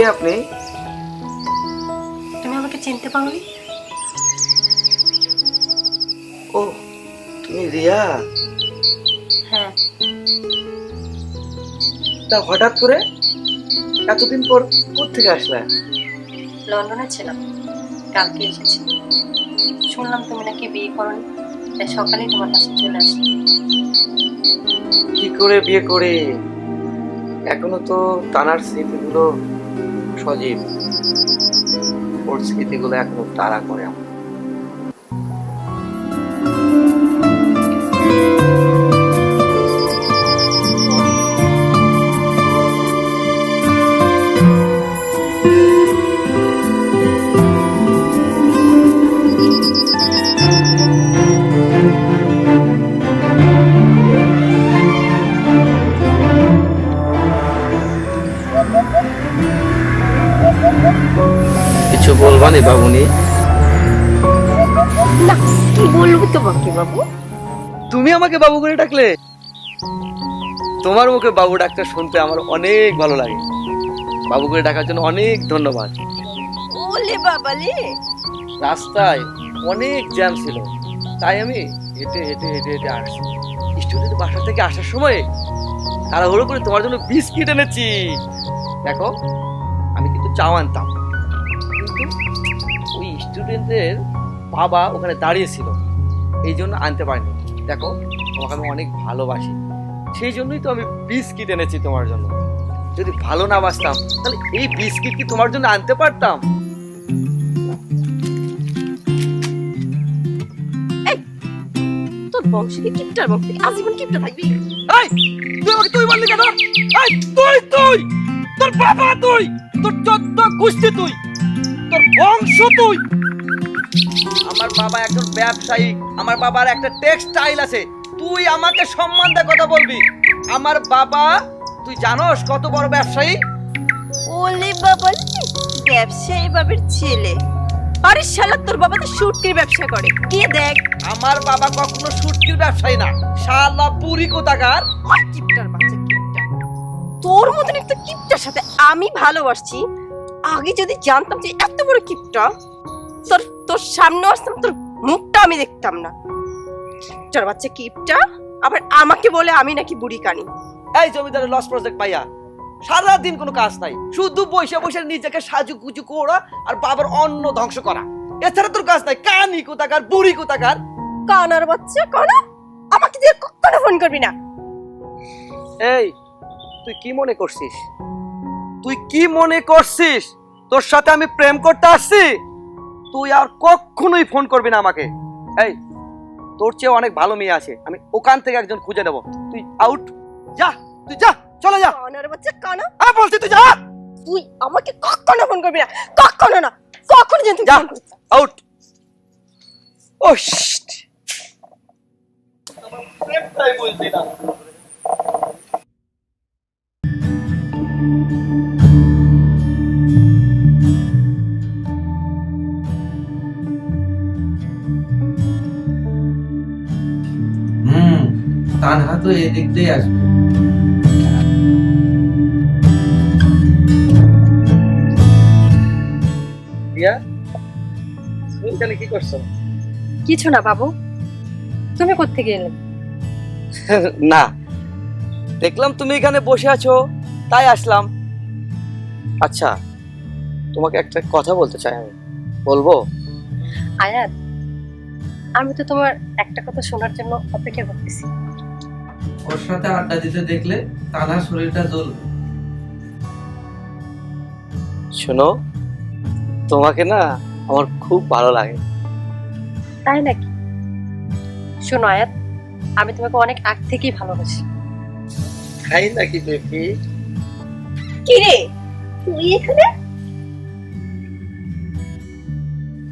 কে আপনি? তুমি আমাকে চিনতে পারোনি? ও তুমি রিয়া? হ্যাঁ। তা হঠাৎ করে এতদিন পর কোথেকে আসলে? লন্ডনে ছিলাম কালকে এসেছি। শুনলাম তুমি নাকি বিয়ে করনি তাই সকালেই তোমার কাছে চলে আসি কি করে বিয়ে করে? এখনও তো টানার স্মৃতিগুলো সজীব। ওর স্মৃতিগুলো এখনও তাড়া করে আমার কিছু বলবানি বাবুনি? না কি বলব তোমাকে বাবু? তুমি আমাকে বাবু করে ডাকলে? তোমার মুখে বাবু ডাকটা শুনতে আমার অনেক ভালো লাগে। বাবু করে ডাকার জন্য অনেক ধন্যবাদ। ওলে বাবালে। রাস্তায় অনেক জ্যাম ছিল। তাই আমি হেঁটে হেঁটে হেঁটে হেঁটে আসছি। স্টুডেন্ট বাসা থেকে আসার সময় তাড়াহুড়ো করে তোমার জন্য বিস্কিট এনেছি। দেখো আমি কিন্তু চাও আনতাম। কিন্তু ওই স্টুডেন্টদের বাবা ওখানে দাঁড়িয়েছিল। এই জন্য আনতে পারিনি। দেখো তোমাকে আমি অনেক ভালোবাসি। সেই জন্যই তো আমি বিস্কিট এনেছি তোমার জন্য। যদি ভালো না বাসতাম তাহলে এই বিস্কিট কি তোমার জন্য আনতে পারতাম? তোর বংশ কি কিপটার বংশ? আজীবন কিপটা থাকবি? এই তুই আমাকে তুই বললি কেন? এই তুই তুই! তোর বাবা তুই! তোর চোদ্দ গোষ্ঠী তুই! বংশ তুই। আমার বাবা একজন ব্যবসায়ী আমার বাবার একটা টেক্সটাইল আছে। তুই আমাকে সম্মান দিয়ে কথা বলবি। আমার বাবা তুই জানোস কত বড় ব্যবসায়ী? ওলে বাবালে ব্যবসায়ী বাবের ছেলে। আরে শালা তোর বাবা তো শুটকির ব্যবসা করে। কে দেখ। আমার বাবা কখনো সুটকির ব্যবসায়ী না। শালা পুরি কোথাকার? কিপটার বাচ্চা কিপটা। তোর মতন একটা কিপটার সাথে আমি ভালোবাসছি আগে যদি জানতাম যে এত বড় কিপটা তোর তোর সামনে আসতাম তোর মুখটা আমি দেখতাম না। কিপটার বাচ্চা কিপটা আবার আমাকে বলে আমি নাকি বুড়ি কানি। এই জমিদারের লস প্রজেক্ট পাইয়া সারা দিন কোনো কাজ নাই। শুধু বসে বসে নিজেকে সাজু গুজু করা আর বাবার অন্ন ধ্বংস করা। এছাড়া তোর কাজ নাই। কানি কোথাকার বুড়ি কোথাকার? কানার বাচ্চা কানা? আমাকে দিয়ে কখনো ফোন করবি না। এই তুই কি মনে করছিস? তুই কি মনে করছিস? তোর সাথে আমি প্রেম করতে আসছি? তুই আর কখনোই ফোন করবি না আমাকে। এই তোর চেয়ে অনেক ভালো মেয়ে আছে। আমি ওখান থেকে একজন খুঁজে নেব। তুই আউট যা তুই যা চলে যা। কানার বাচ্চা কানা। আমি বলছি তুই যা। তুই আমাকে কখনো ফোন করবি না। কখনো না। কখনো যেন তুই যা। আউট ও শিট প্রেমটাই বুঝলি না তানহা তো এদিক দিয়ে আসবে। রিয়া তুমি এখানে কি করছ? কিছু না বাবু। তুমি কোত্থেকে এলে? না দেখলাম তুমি এখানে বসে আছো তাই আসলাম। আচ্ছা তোমাকে একটা কথা বলতে চাই আমি। বলব? আয়াত আমি তো তোমার একটা কথা শোনার জন্য অপেক্ষা করতেছি। ওর সাথে আড্ডা দিতে দেখলে তানার শরীরটা জ্বলবে। শোনো তোমাকে না আমার খুব ভালো লাগে। তাই নাকি? শোনো আয়াত আমি তোমাকে অনেক আগ থেকেই ভালোবাসি। তাই নাকি বেবি? কি রে? তুই এখানে?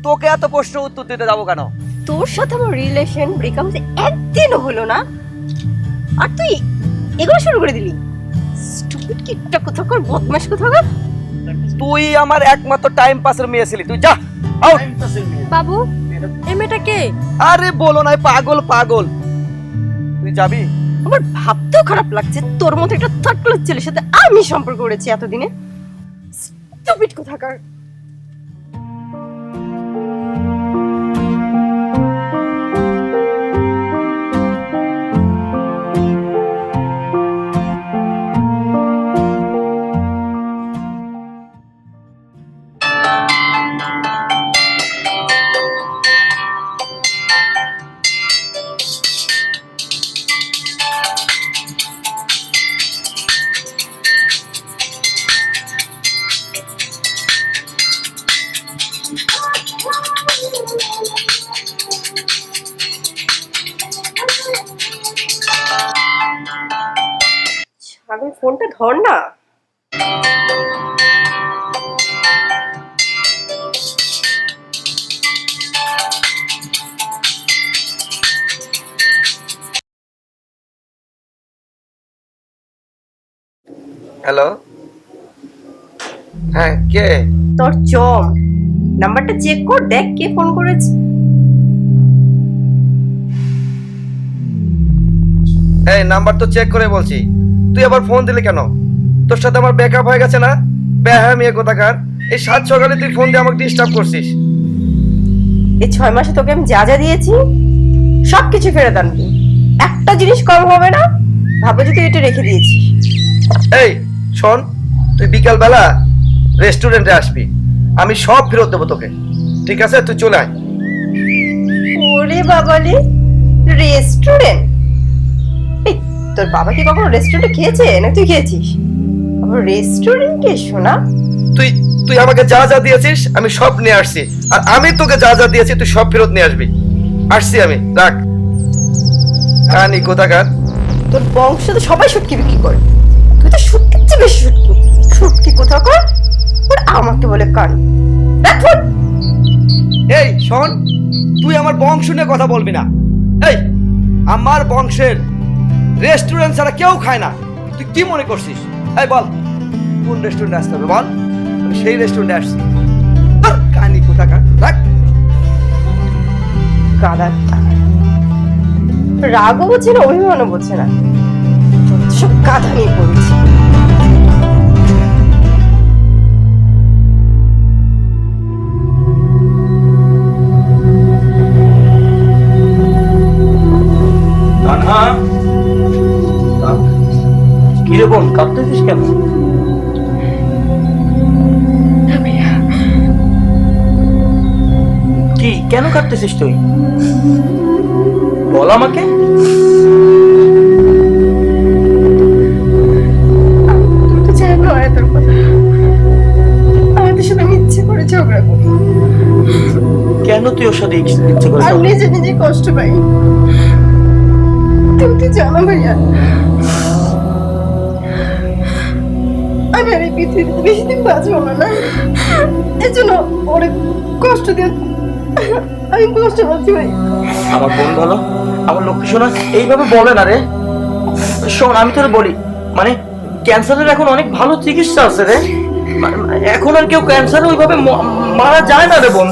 তোকে এত প্রশ্ন উত্তর দিতে যাব কেন? তোর সাথে আমার রিলেশন ব্রেকআপ একদিনও হলো না। আর তুই এগুলো শুরু করে দিলি? স্টুপিড কিপটা কোথাকার বদমাশ কোথাকার তুই আমার একমাত্র টাইম পাসের মেয়ে ছিলি তুই যা আউট বাবু এই মেয়েটা কে আরে বলো না পাগল পাগল। তুই যাবি? আমার ভাবতেও খারাপ লাগছে তোর মতো একটা থার্ড ক্লাস ছেলের সাথে আমি সম্পর্ক করেছি এতদিনে। স্টুপিড কোথাকার। ফোনটা ধর না। হ্যালো হ্যাঁ কে? তোর চম। নাম্বারটা চেক কর দেখ কে ফোন করেছে। এই নাম্বার তো চেক করে বলছি। তুই আবার ফোন দিলি কেন? তোর সাথে আমার ব্যাকআপ হয়ে গেছে না? বেহা মেয়ে কোথাকার? এই সাত সকালে তুই ফোন দিয়ে আমাকে ডিস্টার্ব করছিস। এই ছয় মাসে তোকে আমি যা যা দিয়েছি সব কিছু ফেরত আনবি। একটা জিনিস কম হবে না? ভাবো যে তুই এটা রেখে দিয়েছিস। এই শোন তুই বিকাল বেলা রেস্টুরেন্টে আসবি। আমি সব ফেরত দেবো তোকে। ঠিক আছে? তুই চলে আয়। ওরে বাবালে রেস্টুরেন্ট তোর বাবা কি কখনো রেস্টুরেন্টে খেয়েছে? না তুই খেয়েছিস? আবার রেস্টুরেন্টে শোনা তুই তুই আমাকে যা যা দিয়েছিস আমি সব নিয়ে আসছি। আর আমি তোকে যা যা দিয়েছি তুই সব ফেরত নিয়ে আসবি। আসছি আমি রাখ। কানি কোথাকার? তোর বংশ তো সবাই শুটকি বিক্রি করে। তুই তো শুটকির চেয়ে বেশি শুটকি। শুটকি কোথাও কর আর আমাকে বলে কান। এই শোন তুই আমার বংশ নিয়ে কথা বলবি না। এই আমার বংশের রেস্টুরেন্ট ছাড়া কেউ খায় না। তুই কি মনে করছিস? এই বল, কোন রেস্টুরেন্টে আসতে হবে বল? সেই রেস্টুরেন্টে আসছি। কানি কোথাকার? রাখ। গাদার রাগও বোঝে না অভিমানও বোঝে না। সব গাধা নিয়ে পড়েছে। কিরে বোন কাঁদতেছিস কেন? কি কেন কাঁদতেছিস তুই? বল আমাকে। কেন তুই ওর সাথে ইচ্ছে করে নিজে নিজে কষ্ট পাই। তুমি তো জানো ভাইয়া আমি আর এই পৃথিবীতে বেশি দিন বাঁচবো না এর জন্য অনেক কষ্ট দিয়ে আমি কষ্ট পাচ্ছি ভাই। আমার বোন ভালো আমার লক্ষ্মী সোনা, এইভাবে বলে না রে। শোন, আমি তোরে বলি মানে ক্যান্সারের এখন অনেক ভালো চিকিৎসা আছে রে। এখন আর কেউ ক্যান্সারে ওইভাবে মারা যায় না রে বোন।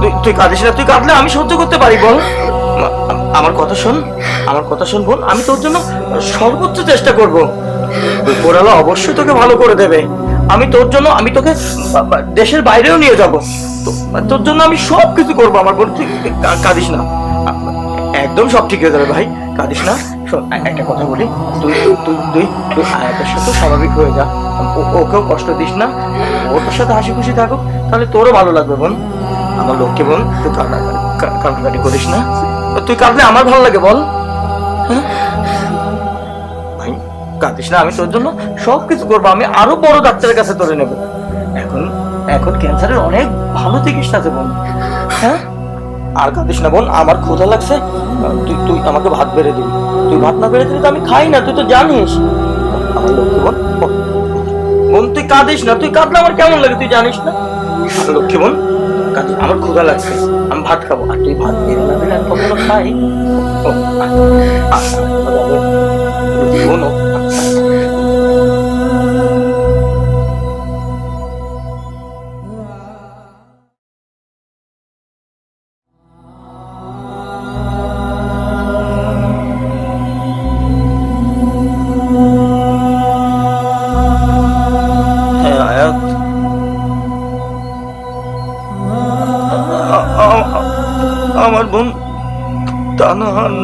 তুই তুই কাঁদিস না, তুই কাঁদলে আমি সহ্য করতে পারি বল আমার কথা শোন, আমার কথা শোন বোন, আমি তোর জন্য সর্বোচ্চ চেষ্টা করব। অবশ্যই তোকে ভালো করে দেবে। আমি তোর জন্য, আমি তোকে দেশের বাইরেও নিয়ে যাব। তোর জন্য আমি সব কিছু করব আমার বোন কাঁদিস না। একদম সব ঠিক হয়ে যাবে ভাই, কাঁদিস না। একটা কথা বলি, তুই তুই তুই তুই আয়াতের সাথে স্বাভাবিক হয়ে যা। ওকেও কষ্ট দিস না। ও তোর সাথে হাসি খুশি থাকুক, তাহলে তোরও ভালো লাগবে বোন। আমার লক্ষ্মী বোন, তুই কান্নাকাটি করিস না। তুই কাঁদলে আমার ভালো লাগে বল। হ্যাঁ? কাঁদিস না আমি তোর জন্য সব কিছু করব আমি আরও বড় ডাক্তারের কাছে তোরে নেব এখন এখন ক্যান্সারের অনেক ভালো চিকিৎসা আছে বোন হ্যাঁ আর কাঁদিস না বোন আমার ক্ষুধা লাগছে তুই তুই আমাকে ভাত বেড়ে দিবি তুই ভাত না বেড়ে দিবি তো আমি খাই না তুই তো জানিস আমার লক্ষ্মী বোন বোন তুই কাঁদিস না তুই কাঁদলে আমার কেমন লাগে তুই জানিস না লক্ষ্মী বোন কাঁদিস আমার ক্ষুধা লাগছে আমি ভাত খাব আর তুই ভাত বেড়ে না দিলে আমি কখনো খাই বোন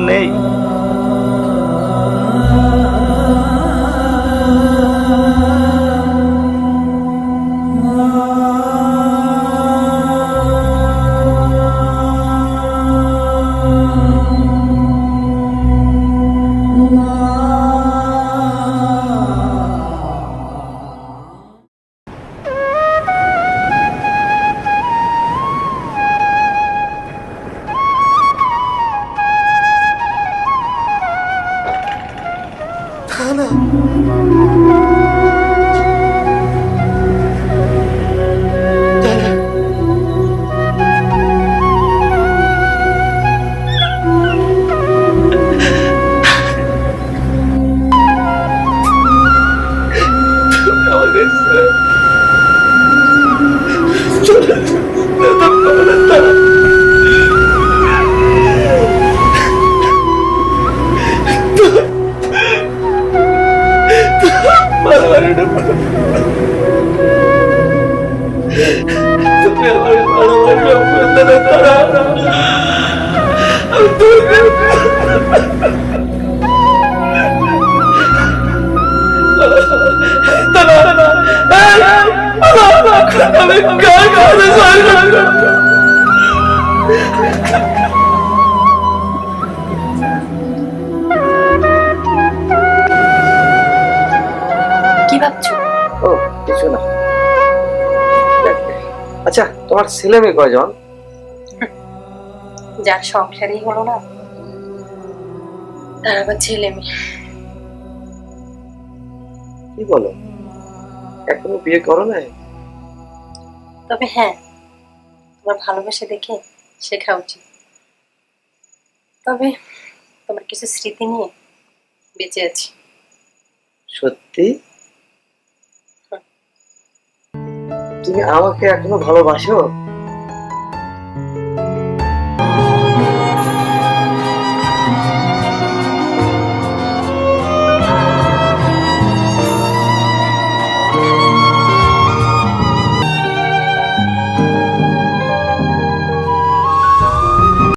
নেই কি আচ্ছা তোমার ছেলে মেয়ে কয়জন? যার সংসারই হলো না তার আবার ছেলে মেয়ে। কি বলো? এখনও বিয়ে করো নাই? তবে হ্যাঁ তোমার ভালোবেসে দেখে শেখা উচিত। তবে তোমার কিছু স্মৃতি নিয়ে বেঁচে আছি। সত্যি? তুমি আমাকে এখনও ভালোবাসো?